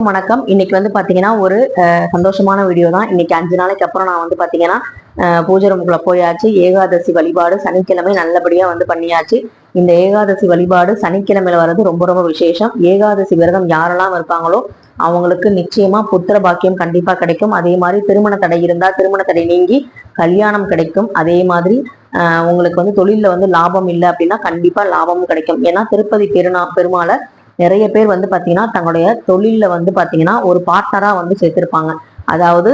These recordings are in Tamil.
வணக்கம். இன்னைக்கு வந்து பாத்தீங்கன்னா ஒரு அஹ், சந்தோஷமான வீடியோ தான். இன்னைக்கு அஞ்சு நாளைக்கு அப்புறம் நான் வந்து பாத்தீங்கன்னா பூஜை ரூமுக்குள்ள போயாச்சு. ஏகாதசி வழிபாடு சனிக்கிழமை நல்லபடியா வந்து பண்ணியாச்சு. இந்த ஏகாதசி வழிபாடு சனிக்கிழமையில வர்றது ரொம்ப ரொம்ப விசேஷம். ஏகாதசி விரதம் யாரெல்லாம் இருப்பாங்களோ அவங்களுக்கு நிச்சயமா புத்திர பாக்கியம் கண்டிப்பா கிடைக்கும். அதே மாதிரி திருமண தடை இருந்தா திருமண தடை நீங்கி கல்யாணம் கிடைக்கும். அதே மாதிரி உங்களுக்கு வந்து தொழில வந்து லாபம் இல்லை அப்படின்னா கண்டிப்பா லாபமும் கிடைக்கும். ஏன்னா திருப்பதி பெருநா பெருமாளை நிறைய பேர் வந்து பார்த்தீங்கன்னா தங்களுடைய தொழிலில் வந்து பார்த்தீங்கன்னா ஒரு பார்ட்னராக வந்து சேர்த்துருப்பாங்க. அதாவது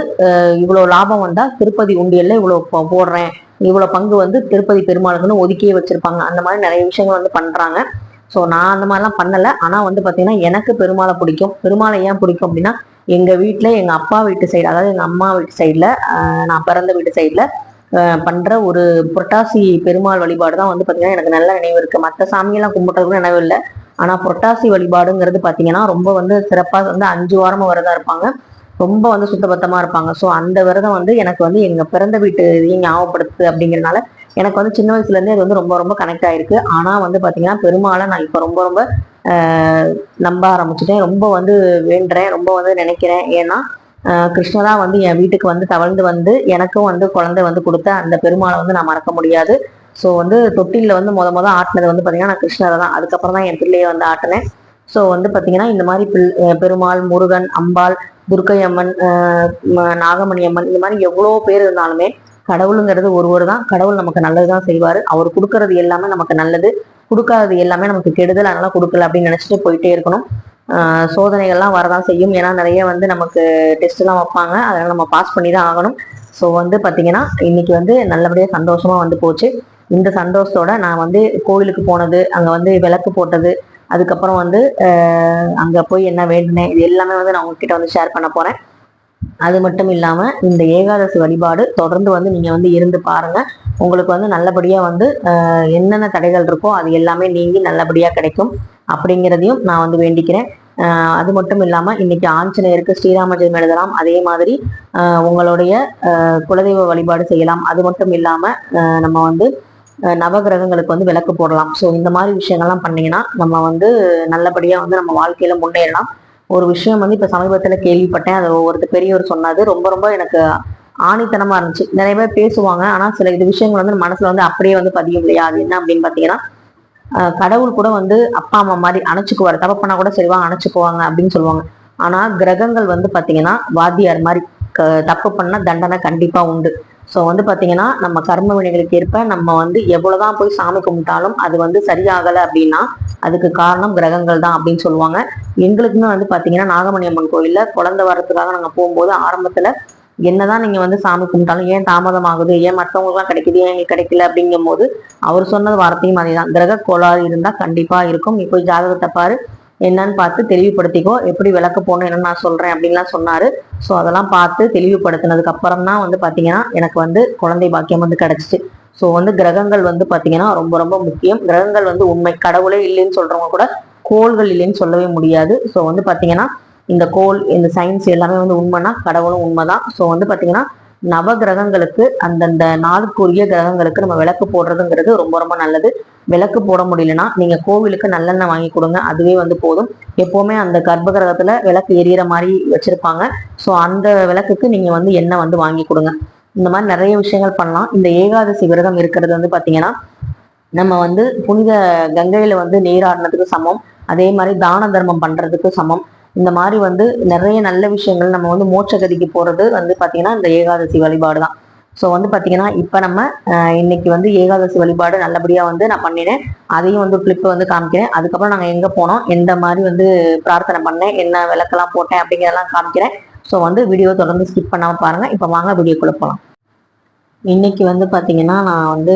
இவ்வளோ லாபம் வந்தால் திருப்பதி உண்டியலில் இவ்வளோ போடுறேன். இவ்வளோ பங்கு வந்து திருப்பதி பெருமாளுக்குன்னு ஒதுக்கியே வச்சுருப்பாங்க. அந்த மாதிரி நிறைய விஷயங்கள் வந்து பண்ணுறாங்க ஸோ நான் அந்த மாதிரிலாம் பண்ணலை. ஆனால் வந்து பார்த்தீங்கன்னா எனக்கு பெருமாளை பிடிக்கும். பெருமாளை ஏன் பிடிக்கும் அப்படின்னா எங்கள் வீட்டில் எங்கள் அப்பா வீட்டு சைடு அதாவது எங்கள் அம்மா வீட்டு சைடில் நான் பிறந்த வீட்டு சைடில் பண்ணுற ஒரு புரட்டாசி பெருமாள் வழிபாடு தான் வந்து பார்த்தீங்கன்னா எனக்கு நல்ல நினைவு இருக்குது மற்ற சாமியெல்லாம் கும்பிட்றதுக்கு நினைவு இல்லை. ஆனால் புரட்டாசி வழிபாடுங்கிறது பார்த்தீங்கன்னா ரொம்ப வந்து சிறப்பாக வந்து அஞ்சு வாரமும் விரதம் இருப்பாங்க. ரொம்ப வந்து சுத்தபத்தமாக இருப்பாங்க. ஸோ அந்த விரதம் வந்து எனக்கு வந்து எங்கள் பிறந்த வீட்டு இதையும் ஞாபகப்படுத்து அப்படிங்கிறனால எனக்கு வந்து சின்ன வயசுலேருந்தே இது அது வந்து ரொம்ப ரொம்ப கனெக்ட் ஆகிருக்கு ஆனால் வந்து பார்த்தீங்கன்னா பெருமாளை நான் இப்போ ரொம்ப ரொம்ப நம்ப ஆரம்பிச்சிட்டேன். ரொம்ப வந்து வேண்டுறேன். ரொம்ப வந்து நினைக்கிறேன். ஏன்னா ஆஹ் கிருஷ்ணரா வந்து என் வீட்டுக்கு வந்து தவழ்ந்து வந்து எனக்கும் வந்து குழந்தை வந்து கொடுத்த அந்த பெருமாளை வந்து நான் மறக்க முடியாது. ஸோ வந்து தொட்டிலில் வந்து மொத மொதல் ஆட்டினது வந்து பார்த்தீங்கன்னா நான் கிருஷ்ணரை தான். அதுக்கப்புறம் தான் என் பிள்ளையை வந்து ஆட்டினேன். ஸோ வந்து பார்த்தீங்கன்னா இந்த மாதிரி பிள் பெருமாள் முருகன் அம்பாள் துர்க்கை அம்மன் நாகமணி அம்மன் இந்த மாதிரி எவ்வளோ பேர் இருந்தாலுமே கடவுளுங்கிறது ஒருவர் தான். கடவுள் நமக்கு நல்லது தான் செய்வார். அவர் கொடுக்கறது எல்லாமே நமக்கு நல்லது. கொடுக்காதது எல்லாமே நமக்கு கெடுதல். அதனால கொடுக்கல அப்படின்னு நினச்சிட்டு போயிட்டே இருக்கணும். சோதனைகள்லாம் வரதான் செய்யும். ஏன்னா நிறைய வந்து நமக்கு டெஸ்ட்லாம் வைப்பாங்க. அதனால நம்ம பாஸ் பண்ணி தான் ஆகணும். ஸோ வந்து பார்த்தீங்கன்னா இன்னைக்கு வந்து நல்லபடியாக சந்தோஷமாக வந்து போச்சு. இந்த சந்தோஷத்தோட நான் வந்து கோவிலுக்கு போனது அங்கே வந்து விளக்கு போட்டது அதுக்கப்புறம் வந்து அங்கே போய் என்ன வேண்டினேன் இது எல்லாமே வந்து நான் உங்ககிட்ட வந்து ஷேர் பண்ண போகிறேன் அது மட்டும் இல்லாமல் இந்த ஏகாதசி வழிபாடு தொடர்ந்து வந்து நீங்கள் வந்து இருந்து பாருங்க. உங்களுக்கு வந்து நல்லபடியாக வந்து என்னென்ன தடைகள் இருக்கோ அது எல்லாமே நீங்கி நல்லபடியாக கிடைக்கும் அப்படிங்கிறதையும் நான் வந்து வேண்டிக்கிறேன். அது மட்டும் இல்லாமல் இன்னைக்கு ஆஞ்சநேயருக்கு ஸ்ரீராம ஜெயம் எழுதலாம். அதே மாதிரி உங்களுடைய குலதெய்வ வழிபாடு செய்யலாம். அது மட்டும் இல்லாமல் நம்ம வந்து நவகிரகங்களுக்கு வந்து விளக்கு போடலாம். ஸோ இந்த மாதிரி விஷயங்கள்லாம் பண்ணீங்கன்னா நம்ம வந்து நல்லபடியா வந்து நம்ம வாழ்க்கையில முன்னேறலாம். ஒரு விஷயம் வந்து இப்போ சமீபத்துல கேள்விப்பட்டேன். அது ஒருத்தர் பெரியவர் சொன்னது ரொம்ப ரொம்ப எனக்கு ஆணித்தனமா இருந்துச்சு. நிறைய பேர் பேசுவாங்க. ஆனா சில இது விஷயங்கள் வந்து மனசுல வந்து அப்படியே வந்து பதியும் இல்லையா அது என்ன அப்படின்னு பார்த்தீங்கன்னா ஆஹ் கடவுள் கூட வந்து அப்பா அம்மா மாதிரி அணைச்சுக்குவாரு. தப்பு பண்ணா கூட சரிவாங்க அணைச்சுக்குவாங்க அப்படின்னு சொல்லுவாங்க. ஆனா கிரகங்கள் வந்து பாத்தீங்கன்னா வாத்தியார் மாதிரி க- தப்பு பண்ணால் தண்டனை கண்டிப்பா உண்டு. ஸோ வந்து பார்த்தீங்கன்னா நம்ம கர்ம வினைகளுக்கு ஏற்ப நம்ம வந்து எவ்வளோதான் போய் சாமி கும்பிட்டாலும் அது வந்து சரியாகலை அப்படின்னா அதுக்கு காரணம் கிரகங்கள் தான் அப்படின்னு சொல்லுவாங்க. எங்களுக்குமே வந்து பார்த்தீங்கன்னா நாகமணி அம்மன் கோயிலில் குழந்தை வரத்துக்காக நாங்கள் போகும்போது ஆரம்பத்தில் என்னதான் நீங்கள் வந்து சாமி கும்பிட்டாலும் ஏன் தாமதம் ஆகுது ஏன் மற்றவங்களுக்குலாம் கிடைக்குது? ஏன் எங்களுக்கு கிடைக்கல? அப்படிங்கும் போது அவர் சொன்னது வார்த்தையும் அதேதான். கிரக கோளாறு இருந்தால் கண்டிப்பாக இருக்கும். நீ போய் ஜாதகத்தை பாரு. என்னன்னு பார்த்து தெளிவுபடுத்திக்கோ. எப்படி விளக்க போகணும் என்னன்னு நான் சொல்றேன் அப்படின்லாம் சொன்னாரு. ஸோ அதெல்லாம் பார்த்து தெளிவுபடுத்தினதுக்கு அப்புறம் தான் வந்து பார்த்தீங்கன்னா எனக்கு வந்து குழந்தை பாக்கியம் வந்து கிடைச்சிச்சு. ஸோ வந்து கிரகங்கள் வந்து பார்த்தீங்கன்னா ரொம்ப ரொம்ப முக்கியம். கிரகங்கள் வந்து உண்மை. கடவுளே இல்லைன்னு சொல்றவங்க கூட கோள்கள் இல்லைன்னு சொல்லவே முடியாது. ஸோ வந்து பார்த்தீங்கன்னா இந்த கோள் இந்த சயின்ஸ் எல்லாமே வந்து உண்மைன்னா கடவுளும் உண்மைதான். ஸோ வந்து பார்த்தீங்கன்னா நவ கிரகங்களுக்கு அந்தந்த நாளுக்குரிய கிரகங்களுக்கு நம்ம விளக்கு போடுறதுங்கிறது ரொம்ப ரொம்ப நல்லது. விளக்கு போட முடியலன்னா நீங்க கோவிலுக்கு நல்லெண்ணெய் வாங்கி கொடுங்க. அதுவே வந்து போதும். எப்போவுமே அந்த கர்ப்ப கிரகத்துல விளக்கு எரியற மாதிரி வச்சிருப்பாங்க. ஸோ அந்த விளக்குக்கு நீங்க வந்து எண்ணெய் வந்து வாங்கி கொடுங்க. இந்த மாதிரி நிறைய விஷயங்கள் பண்ணலாம். இந்த ஏகாதசி விரதம் இருக்கிறது வந்து பாத்தீங்கன்னா நம்ம வந்து புனித கங்கையில வந்து நீராடினதுக்கு சமம். அதே மாதிரி தான தர்மம் பண்றதுக்கு சமம். இந்த மாதிரி வந்து நிறைய நல்ல விஷயங்கள் நம்ம வந்து மோட்சகதிக்கு போகிறது வந்து பார்த்திங்கன்னா இந்த ஏகாதசி வழிபாடு தான். ஸோ வந்து பார்த்தீங்கன்னா இப்போ நம்ம இன்னைக்கு வந்து ஏகாதசி வழிபாடு நல்லபடியாக வந்து நான் பண்ணினேன். அதையும் வந்து கிளிப் வந்து காமிக்கிறேன். அதுக்கப்புறம் நாங்கள் எங்கே போனோம்? எந்த மாதிரி வந்து பிரார்த்தனை பண்ணேன்? என்ன விளக்கெல்லாம் போட்டேன்? அப்படிங்கிறதெல்லாம் காமிக்கிறேன். ஸோ வந்து வீடியோ தொடர்ந்து ஸ்கிப் பண்ணாமல் பாருங்கள் இப்போ வாங்க வீடியோக்குள்ளே போகலாம் இன்னைக்கு வந்து பார்த்தீங்கன்னா நான் வந்து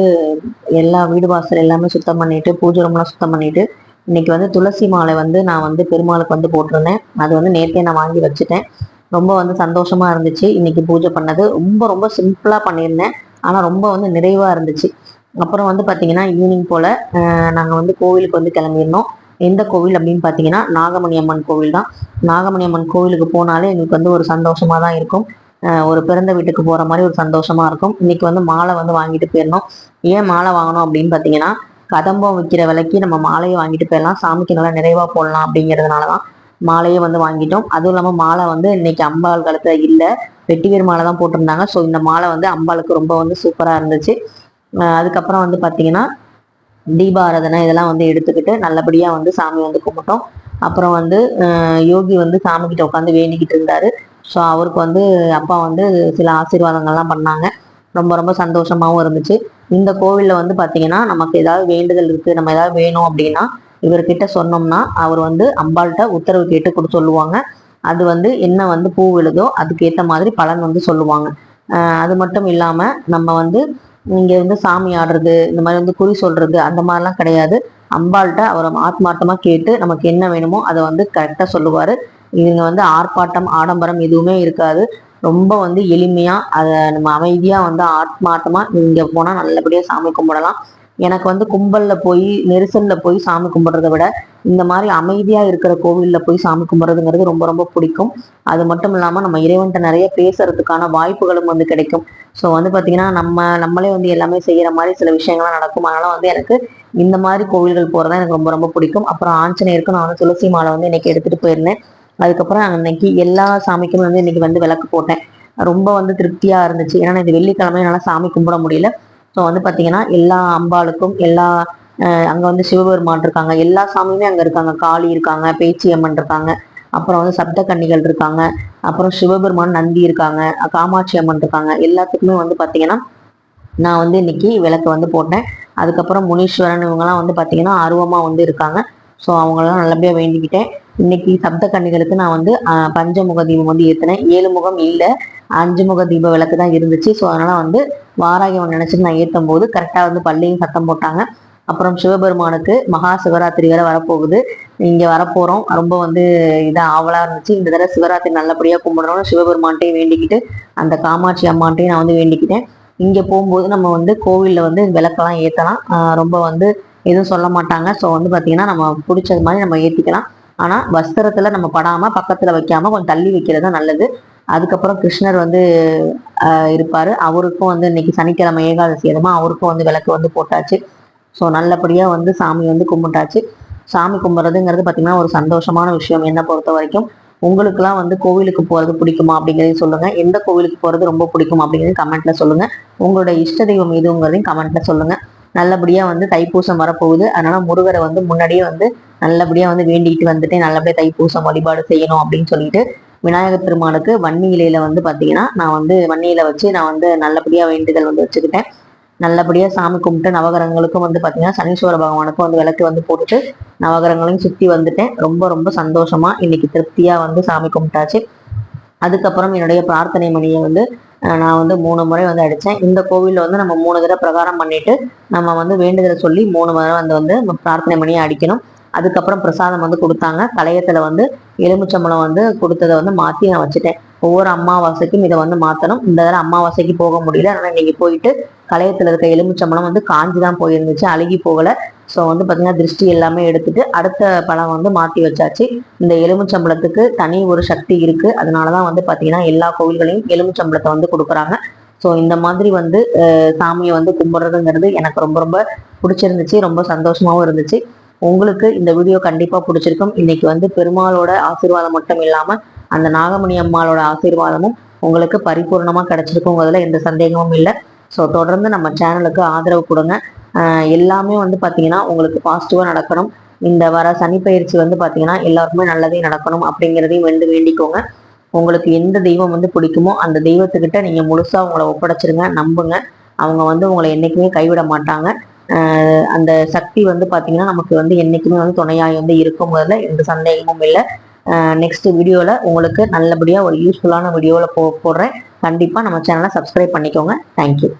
எல்லா வீடு வாசல் எல்லாமே சுத்தம் பண்ணிட்டு பூஜை ரூம்லாம் சுத்தம் பண்ணிட்டு இன்னைக்கு வந்து துளசி மாலை வந்து நான் வந்து பெருமாளுக்கு வந்து போட்டிருந்தேன். அது வந்து நேற்றே நான் வாங்கி வச்சுட்டேன். ரொம்ப வந்து சந்தோஷமா இருந்துச்சு. இன்னைக்கு பூஜை பண்ணது ரொம்ப ரொம்ப சிம்பிளா பண்ணியிருந்தேன். ஆனால் ரொம்ப வந்து நிறைவா இருந்துச்சு. அப்புறம் வந்து பார்த்தீங்கன்னா ஈவினிங் போல நாங்கள் வந்து கோவிலுக்கு வந்து கிளம்பியிருந்தோம். எந்த கோவில் அப்படின்னு பார்த்தீங்கன்னா நாகமணி அம்மன் கோவில் தான். நாகமணி அம்மன் கோவிலுக்கு போனாலே எங்களுக்கு வந்து ஒரு சந்தோஷமா தான் இருக்கும். ஒரு பிறந்த வீட்டுக்கு போற மாதிரி ஒரு சந்தோஷமா இருக்கும். இன்னைக்கு வந்து மாலை வந்து வாங்கிட்டு போயிருந்தோம். ஏன் மாலை வாங்கணும் அப்படின்னு பார்த்தீங்கன்னா கதம்பம் விற்கிற விலைக்கு நம்ம மாலையை வாங்கிட்டு போயிடலாம். சாமிக்கு நல்லா நிறைவா போடலாம் அப்படிங்கிறதுனால தான் மாலையே வந்து வாங்கிட்டோம். அதுவும் இல்லாமல் மாலை வந்து இன்னைக்கு அம்பாள் காலத்துல இல்லை. வெட்டிவேர் மாலை தான் போட்டிருந்தாங்க. ஸோ இந்த மாலை வந்து அம்பாளுக்கு ரொம்ப வந்து சூப்பராக இருந்துச்சு. அதுக்கப்புறம் வந்து பார்த்தீங்கன்னா தீபாராதனை இதெல்லாம் வந்து எடுத்துக்கிட்டு நல்லபடியாக வந்து சாமி வந்து கும்பிட்டோம். அப்புறம் வந்து யோகி வந்து சாமி கிட்ட உட்காந்து வேண்டிக்கிட்டு இருந்தாரு. ஸோ அவருக்கு வந்து அப்பா வந்து சில ஆசீர்வாதங்கள்லாம் பண்ணாங்க. ரொம்ப ரொம்ப சந்தோஷமாகவும் இருந்துச்சு. இந்த கோவில்ல வந்து பார்த்தீங்கன்னா நமக்கு ஏதாவது வேண்டுதல் இருக்குது நம்ம ஏதாவது வேணும் அப்படின்னா இவர்கிட்ட சொன்னோம்னா அவர் வந்து அம்பாள்கிட்ட உத்தரவு கேட்டு கொடுத்து சொல்லுவாங்க. அது வந்து என்ன வந்து பூ விழுதோ அதுக்கேற்ற மாதிரி பலன் வந்து சொல்லுவாங்க. அது மட்டும் இல்லாமல் நம்ம வந்து இங்கே வந்து சாமி ஆடுறது இந்த மாதிரி வந்து குறி சொல்கிறது அந்த மாதிரிலாம் கிடையாது. அம்பாள்கிட்ட அவரை ஆத்மார்த்தமாக கேட்டு நமக்கு என்ன வேணுமோ அதை வந்து கரெக்டாக சொல்லுவார். இவங்க வந்து ஆர்ப்பாட்டம் ஆடம்பரம் எதுவுமே இருக்காது. ரொம்ப வந்து எளிமையாக அதை நம்ம அமைதியாக வந்து ஆத்மாட்டமாக நீங்கள் போனால் நல்லபடியாக சாமி கும்பிடலாம். எனக்கு வந்து கும்பலில் போய் நெரிசலில் போய் சாமி கும்பிட்றத விட இந்த மாதிரி அமைதியாக இருக்கிற கோவிலில் போய் சாமி கும்பிட்றதுங்கிறது ரொம்ப ரொம்ப பிடிக்கும். அது மட்டும் இல்லாமல் நம்ம இறைவன்கிட்ட நிறைய பேசுறதுக்கான வாய்ப்புகளும் வந்து கிடைக்கும். ஸோ வந்து பார்த்திங்கன்னா நம்ம நம்மளே வந்து எல்லாமே செய்கிற மாதிரி சில விஷயங்கள்லாம் நடக்கும். அதனால் வந்து எனக்கு இந்த மாதிரி கோவில்கள் போகிறதா எனக்கு ரொம்ப ரொம்ப பிடிக்கும். அப்புறம் ஆஞ்சநேயருக்கு நான் வந்து துளசி மாலை வந்து இன்னைக்கு எடுத்துகிட்டு போயிருந்தேன். அதுக்கப்புறம் அன்னைக்கு எல்லா சாமிக்குமே வந்து இன்னைக்கு வந்து விளக்கு போட்டேன். ரொம்ப வந்து திருப்தியா இருந்துச்சு. ஏன்னா இது வெள்ளிக்கிழமை என்னால சாமி கும்பிட முடியல. ஸோ வந்து பாத்தீங்கன்னா எல்லா அம்பாளுக்கும் எல்லா அங்கே அங்க வந்து சிவபெருமான் இருக்காங்க. எல்லா சாமியுமே அங்க இருக்காங்க. காளி இருக்காங்க பேச்சியம்மன் இருக்காங்க. அப்புறம் வந்து சப்த கன்னிகள் இருக்காங்க. அப்புறம் சிவபெருமான் நந்தி இருக்காங்க. காமாட்சி அம்மன் இருக்காங்க. எல்லாத்துக்குமே வந்து பாத்தீங்கன்னா நான் வந்து இன்னைக்கு விளக்கு வந்து போட்டேன். அதுக்கப்புறம் முனீஸ்வரன் இவங்கெல்லாம் வந்து பாத்தீங்கன்னா ஆர்வமா வந்து இருக்காங்க. ஸோ அவங்களெல்லாம் நல்லபடியாக வேண்டிக்கிட்டேன். இன்னைக்கு சப்த கன்னிகளுக்கு நான் வந்து பஞ்சமுக தீபம் வந்து ஏற்றினேன் ஏழு முகம் இல்லை அஞ்சு முக தீப விளக்கு தான் இருந்துச்சு. ஸோ அதனால வந்து வாராகியம் நினைச்சிட்டு நான் ஏற்றும் போது கரெக்டாக வந்து பள்ளியும் சத்தம் போட்டாங்க. அப்புறம் சிவபெருமானுக்கு மகா சிவராத்திரி வேற வரப்போகுது. இங்க வரப்போறோம். ரொம்ப வந்து இதாக ஆவலா இருந்துச்சு. இந்த தடவை சிவராத்திரி நல்லபடியா கும்பிடணும்னு சிவபெருமான்ட்டையும் வேண்டிக்கிட்டு அந்த காமாட்சி அம்மான்ட்டையும் நான் வந்து வேண்டிக்கிட்டேன். இங்க போகும்போது நம்ம வந்து கோவில்ல வந்து விளக்கெல்லாம் ஏத்தலாம். ரொம்ப வந்து எதுவும் சொல்ல மாட்டாங்க. ஸோ வந்து பாத்தீங்கன்னா நம்ம பிடிச்சது மாதிரி நம்ம ஏத்திக்கலாம். ஆனா வஸ்திரத்துல நம்ம படாம பக்கத்துல வைக்காம கொஞ்சம் தள்ளி வைக்கிறது தான் நல்லது. அதுக்கப்புறம் கிருஷ்ணர் வந்து இருப்பார் இருப்பாரு. அவருக்கும் வந்து இன்னைக்கு சனிக்கிழமை ஏகாதசி எதுமா அவருக்கும் வந்து விளக்கு வந்து போட்டாச்சு. ஸோ நல்லபடியா வந்து சாமி வந்து கும்பிட்டாச்சு. சாமி கும்பிட்றதுங்கிறது பார்த்தீங்கன்னா ஒரு சந்தோஷமான விஷயம். என்னை பொறுத்த வரைக்கும் உங்களுக்குலாம் வந்து கோவிலுக்கு போகிறது பிடிக்குமா அப்படிங்கிறதையும் சொல்லுங்கள் எந்த கோவிலுக்கு போகிறது ரொம்ப பிடிக்கும் அப்படிங்கிறது கமெண்ட்டில் சொல்லுங்கள் உங்களோட இஷ்ட தெய்வம் எதுங்கிறதையும் கமெண்ட்டில் சொல்லுங்கள் நல்லபடியாக வந்து தைப்பூசம் வரப்போகுது. அதனால் முருகரை வந்து முன்னாடியே வந்து நல்லபடியா வந்து வேண்டிட்டு வந்துட்டு நல்லபடியா தைப்பூசம் வழிபாடு செய்யணும் அப்படின்னு சொல்லிட்டு விநாயகர் பெருமானுக்கு வன்னி இலையில வந்து பாத்தீங்கன்னா நான் வந்து வன்னியில வச்சு நான் வந்து நல்லபடியா வேண்டுதல் வந்து வச்சுக்கிட்டேன். நல்லபடியா சாமி கும்பிட்டு நவகிரகங்களுக்கும் வந்து பாத்தீங்கன்னா சனீஸ்வர பகவானுக்கும் வந்து விளக்கு வந்து போட்டுட்டு நவகிரகங்களையும் சுத்தி வந்துட்டேன். ரொம்ப ரொம்ப சந்தோஷமா இன்னைக்கு திருப்தியா வந்து சாமி கும்பிட்டாச்சு. அதுக்கப்புறம் என்னுடைய பிரார்த்தனை மணியை வந்து நான் வந்து மூணு முறை வந்து அடித்தேன் இந்த கோவிலில் வந்து நம்ம மூணு தடவை பிரகாரம் பண்ணிட்டு நம்ம வந்து வேண்டுதலை சொல்லி மூணு முறை வந்து வந்து நம்ம பிரார்த்தனை மணியை அடிக்கணும். அதுக்கப்புறம் பிரசாதம் வந்து கொடுத்தாங்க. கலையத்துல வந்து எலுமிச்சம்பழம் வந்து கொடுத்ததை வந்து மாற்றி நான் வச்சுட்டேன். ஒவ்வொரு அமாவாசைக்கும் இதை வந்து மாற்றணும் இந்த தடவை அமாவாசைக்கு போக முடியல. ஆனால் இன்னைக்கு போயிட்டு கலையத்துல இருக்க எலுமிச்சம்பழம் வந்து காஞ்சி தான் போயிருந்துச்சு. அழுகி போகலை. ஸோ வந்து பார்த்திங்கன்னா திருஷ்டி எல்லாமே எடுத்துட்டு அடுத்த பழம் வந்து மாற்றி வச்சாச்சு. இந்த எலுமிச்சம்பழத்துக்கு தனி ஒரு சக்தி இருக்குது அதனால தான் வந்து பார்த்தீங்கன்னா எல்லா கோவில்களையும் எலுமிச்சம்பழத்தை வந்து கொடுக்குறாங்க. ஸோ இந்த மாதிரி வந்து சாமியை வந்து கும்பிட்றதுங்கிறது எனக்கு ரொம்ப ரொம்ப பிடிச்சிருந்துச்சு. ரொம்ப சந்தோஷமாகவும் இருந்துச்சு. உங்களுக்கு இந்த வீடியோ கண்டிப்பாக பிடிச்சிருக்கும். இன்னைக்கு வந்து பெருமாளோட ஆசீர்வாதம் மட்டும் இல்லாமல் அந்த நாகமணி அம்மாளோட ஆசீர்வாதமும் உங்களுக்கு பரிபூர்ணமாக கிடைச்சிருக்குங்கிறதுல எந்த சந்தேகமும் இல்லை. ஸோ தொடர்ந்து நம்ம சேனலுக்கு ஆதரவு கொடுங்க. எல்லாமே வந்து பார்த்தீங்கன்னா உங்களுக்கு பாசிட்டிவாக நடக்கணும். இந்த வர சனிப்பயிற்சி வந்து பார்த்தீங்கன்னா எல்லாருக்குமே நல்லதே நடக்கணும் அப்படிங்கிறதையும் வந்து வேண்டிக்கோங்க. உங்களுக்கு எந்த தெய்வம் வந்து பிடிக்குமோ அந்த தெய்வத்துக்கிட்ட நீங்கள் முழுசாக உங்களை ஒப்படைச்சிருங்க நம்புங்க. அவங்க வந்து உங்களை என்றைக்குமே கைவிட மாட்டாங்க. அந்த சக்தி வந்து பாத்தீங்கன்னா நமக்கு வந்து என்னைக்குமே வந்து துணையாய் வந்து இருக்குங்கிறதுல எந்த சந்தேகமும் இல்லை. நெக்ஸ்ட் வீடியோல உங்களுக்கு நல்லபடியா ஒரு யூஸ்ஃபுல்லான வீடியோல போ போடுறேன். கண்டிப்பா நம்ம சேனலை சப்ஸ்கிரைப் பண்ணிக்கோங்க. தேங்க்யூ